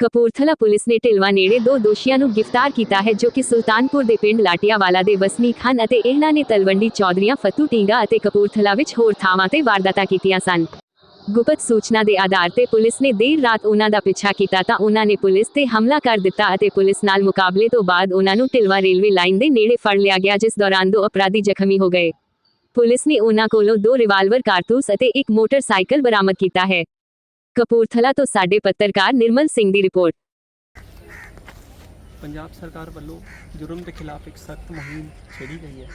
Kapurthala police ਨੇ ਢਿਲਵਾ ਨੇੜੇ ਦੋ ਦੋਸ਼ੀਆਂ ਨੂੰ ਗ੍ਰਿਫਤਾਰ ਕੀਤਾ ਹੈ ਜੋ ਕਿ ਸੁਲਤਾਨਪੁਰ ਦੇ ਪਿੰਡ ਲਾਟਿਆਵਾਲਾ ਦੇ ਵਸਨੀਕ ਹਨ ਅਤੇ ਇਹਨਾਂ ਨੇ ਤਲਵੰਡੀ ਚੌਧਰੀਆਂ, ਫਤੂ ਟਿੰਗਾ ਅਤੇ ਕਪੂਰਥਲਾ ਵਿੱਚ ਹੋਰ ਥਾਵਾਂ ਤੇ ਵਾਰਦਾਤਾਂ ਕੀਤੀਆਂ ਸਨ। ਗੁਪਤ ਸੂਚਨਾ ਦੇ ਆਧਾਰ ਤੇ ਪੁਲਿਸ ਨੇ ਦੇਰ ਰਾਤ ਉਹਨਾਂ ਦਾ ਪਿੱਛਾ ਕੀਤਾ ਤਾਂ ਉਹਨਾਂ ਨੇ ਪੁਲਿਸ ਤੇ ਹਮਲਾ ਕਰ ਦਿੱਤਾ ਅਤੇ ਪੁਲਿਸ ਨਾਲ ਮੁਕਾਬਲੇ ਤੋਂ ਬਾਅਦ ਉਹਨਾਂ ਨੂੰ ਢਿਲਵਾ ਰੇਲਵੇ ਲਾਈਨ ਦੇ ਨੇੜੇ ਫੜ ਲਿਆ ਗਿਆ, ਜਿਸ ਦੌਰਾਨ ਦੋ ਅਪਰਾਧੀ ਜ਼ਖਮੀ ਹੋ ਗਏ। ਪੁਲਿਸ ਨੇ ਉਹਨਾਂ ਕੋਲੋਂ ਦੋ ਰਿਵਾਲਵਰ ਕਾਰਤੂਸ ਅਤੇ ਇੱਕ ਮੋਟਰਸਾਈਕਲ ਬਰਾਮਦ ਕੀਤਾ ਹੈ। ਕਪੂਰਥਲਾ ਤੋਂ ਸਾਡੇ ਪੱਤਰਕਾਰ ਨਿਰਮਲ ਸਿੰਘ ਦੀ ਰਿਪੋਰਟ। ਪੰਜਾਬ ਸਰਕਾਰ ਵੱਲੋਂ ਜੁਰਮ ਦੇ ਖਿਲਾਫ ਇੱਕ ਸਖਤ ਮੁਹਿੰਮ ਛੇੜੀ ਗਈ ਹੈ।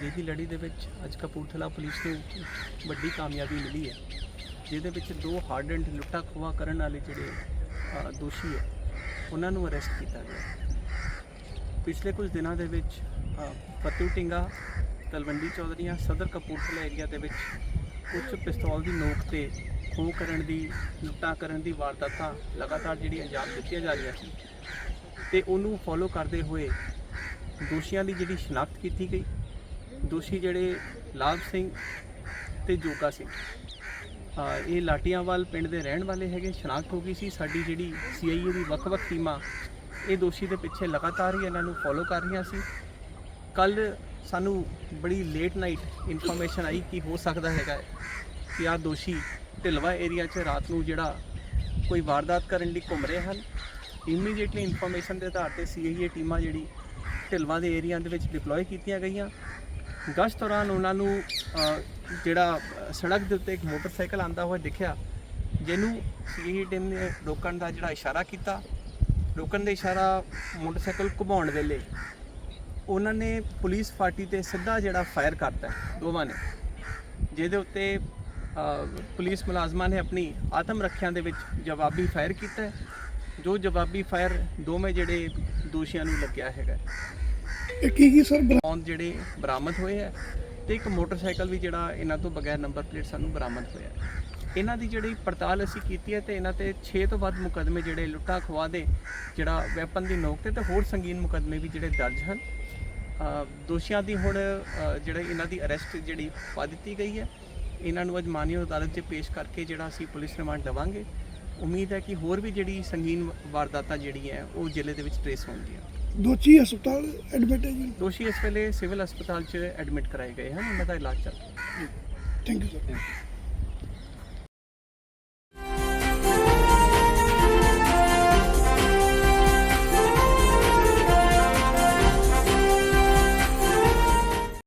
ਜਿਸ ਦੀ ਲੜੀ ਦੇ ਵਿੱਚ ਅੱਜ ਕਪੂਰਥਲਾ ਪੁਲਿਸ ਨੂੰ ਵੱਡੀ ਕਾਮਯਾਬੀ ਮਿਲੀ ਹੈ। ਜਿਹਦੇ ਵਿੱਚ ਦੋ ਹਾਰਡੈਂਡ ਲੁੱਟਾ ਖੋਹਾ ਕਰਨ ਵਾਲੇ ਜਿਹੜੇ ਦੋਸ਼ੀ ਹੈ ਉਹਨਾਂ ਨੂੰ ਅਰੈਸਟ ਕੀਤਾ ਗਿਆ ਪਿਛਲੇ ਕੁਝ ਦਿਨਾਂ ਦੇ ਵਿੱਚ ਅ, ਫਤੂ ਟਿੰਗਾ ਤਲਵੰਡੀ ਚੌਧਰੀਆਂ ਸਦਰ ਕਪੂਰਥਲਾ ਏਰੀਆ ਦੇ ਵਿੱਚ ਕੁਝ ਪਿਸਤੌਲ ਦੀ ਨੋਕ ਤੇ ਖੋਹ ਕਰਨ ਦੀ, ਲੁੱਟਾਂ ਕਰਨ ਦੀ ਵਾਰਦਾਤਾਂ ਲਗਾਤਾਰ ਜਿਹੜੀ ਅੰਜਾਮ ਦਿੱਤੀਆਂ ਜਾ ਰਹੀਆਂ ਸੀ। ਤੇ ਉਹਨੂੰ ਫੋਲੋ ਕਰਦੇ ਹੋਏ ਦੋਸ਼ੀਆਂ ਦੀ ਜਿਹੜੀ ਸ਼ਨਾਖਤ ਕੀਤੀ ਗਈ। ਦੋਸ਼ੀ ਜਿਹੜੇ ਲਾਭ ਸਿੰਘ ਤੇ ਜੋਗਾ ਸਿੰਘ। ਇਹ ਲਾਟੀਆਂਵਾਲ ਪਿੰਡ ਦੇ ਰਹਿਣ ਵਾਲੇ ਹੈਗੇ, ਸ਼ਨਾਖਤ ਹੋ ਗਈ ਸੀ। ਸਾਡੀ ਜਿਹੜੀ ਸੀਆਈਏ ਦੀ ਵੱਖ-ਵੱਖ ਟੀਮਾਂ ਇਹ ਦੋਸ਼ੀ ਦੇ ਪਿੱਛੇ ਲਗਾਤਾਰ ਹੀ ਇਹਨਾਂ ਨੂੰ ਫੋਲੋ ਕਰ ਰਹੀਆਂ ਸੀ। ਕੱਲ ਸਾਨੂੰ ਬੜੀ ਲੇਟ ਨਾਈਟ ਇਨਫੋਰਮੇਸ਼ਨ ਆਈ ਕਿ ਹੋ ਸਕਦਾ ਹੈਗਾ ਕਿ ਆ ਦੋਸ਼ੀ ਢਿਲਵਾ ਏਰੀਆ 'ਚ ਰਾਤ ਨੂੰ ਜਿਹੜਾ ਕੋਈ ਵਾਰਦਾਤ ਕਰਨ ਲਈ ਘੁੰਮ ਰਹੇ ਹਨ। ਇਮੀਡੀਏਟਲੀ ਇਨਫੋਰਮੇਸ਼ਨ ਦੇ ਆਧਾਰ ਤੇ ਸੀਆਈਏ ਟੀਮਾਂ ਜਿਹੜੀ ਢਿਲਵਾ ਦੇ ਏਰੀਆ ਦੇ ਵਿੱਚ ਡਿਪਲੋਏ ਕੀਤੀਆਂ ਗਈਆਂ। ਗਸ਼ਤ ਦੌਰਾਨ ਉਹਨਾਂ ਨੂੰ ਜਿਹੜਾ ਸੜਕ ਦੇ ਉੱਤੇ ਇੱਕ ਮੋਟਰਸਾਈਕਲ ਆਂਦਾ ਹੋਇਆ ਦਿਖਿਆ, ਜਿਹਨੂੰ ਸੀਆਈਏ ਟੀਮ ਨੇ ਰੋਕਣ ਦਾ ਜਿਹੜਾ ਇਸ਼ਾਰਾ ਕੀਤਾ। ਰੋਕਣ ਦਾ ਇਸ਼ਾਰਾ ਮੋਟਰਸਾਈਕਲ ਘੁਮਾਉਣ ਵੇਲੇ ਉਹਨਾਂ ਨੇ ਪੁਲਿਸ ਪਾਰਟੀ ਤੇ ਸਿੱਧਾ ਜਿਹੜਾ ਫਾਇਰ ਕਰਤਾ ਦੋਵਾਂ ਨੇ ਜਿਹਦੇ ਉੱਤੇ ਪੁਲਿਸ ਮੁਲਾਜ਼ਮਾਂ ਨੇ ਆਪਣੀ ਆਤਮ ਰੱਖਿਆ ਦੇ ਵਿੱਚ ਜਵਾਬੀ ਫਾਇਰ ਕੀਤਾ। ਜੋ ਜਵਾਬੀ ਫਾਇਰ ਦੋਵੇਂ ਜਿਹੜੇ ਦੋਸ਼ੀਆਂ ਨੂੰ ਲੱਗਿਆ ਹੈਗਾ ਇਹ ਕੀ ਕੀ ਸਰ ਔਨ ਜਿਹੜੇ ਬਰਾਮਦ ਹੋਏ ਹੈ ਤੇ ਇੱਕ ਮੋਟਰਸਾਈਕਲ ਵੀ ਜਿਹੜਾ ਇਹਨਾਂ ਤੋਂ ਬਗੈਰ ਨੰਬਰ ਪਲੇਟ ਸਾਨੂੰ ਬਰਾਮਦ ਹੋਇਆ। ਇਹਨਾਂ ਦੀ ਜਿਹੜੀ ਪੜਤਾਲ ਅਸੀਂ ਕੀਤੀ ਹੈ ਤੇ ਇਹਨਾਂ ਤੇ 6 ਤੋਂ ਵੱਧ ਮੁਕਦਮੇ ਜਿਹੜੇ ਲੁੱਟਾ ਖੋਹ ਦੇ ਜਿਹੜਾ ਵੈਪਨ ਦੀ ਨੋਕ ਤੇ ਤੇ ਹੋਰ ਸੰਗੀਨ ਮੁਕਦਮੇ ਵੀ ਜਿਹੜੇ ਦਰਜ ਹਨ ਦੋਸ਼ੀਆਂ ਦੀ ਹੁਣ ਜਿਹੜੇ ਇਹਨਾਂ ਦੀ ਅਰੈਸਟ ਜਿਹੜੀ ਪਾ ਦਿੱਤੀ ਗਈ ਹੈ ਇਹਨਾਂ ਨੂੰ ਅੱਜ ਮਾਨਯੋਗ ਅਦਾਲਤ 'ਚ ਪੇਸ਼ ਕਰਕੇ ਜਿਹੜਾ ਅਸੀਂ ਪੁਲਿਸ ਰਿਮਾਂਡ ਲਵਾਂਗੇ ਉਮੀਦ ਹੈ ਕਿ ਹੋਰ ਵੀ ਜਿਹੜੀ ਸੰਗੀਨ ਵਾਰਦਾਤਾਂ ਜਿਹੜੀਆਂ ਹੈ, ਉਹ ਜ਼ਿਲ੍ਹੇ ਦੇ ਵਿੱਚ ਟ੍ਰੇਸ ਹੋਣਗੀਆਂ। ਦੋਚੀ ਹਸਪਤਾਲ ਐਡਮਿਟ ਹੈ ਜੀ? ਦੋਸ਼ੀ ਇਸ ਵੇਲੇ ਸਿਵਲ ਹਸਪਤਾਲ 'ਚ ਐਡਮਿਟ ਕਰਾਏ ਗਏ ਹਨ ਉਹਨਾਂ ਦਾ ਇਲਾਜ ਚੱਲ ਰਿਹਾ ਹੈ। Thank you sir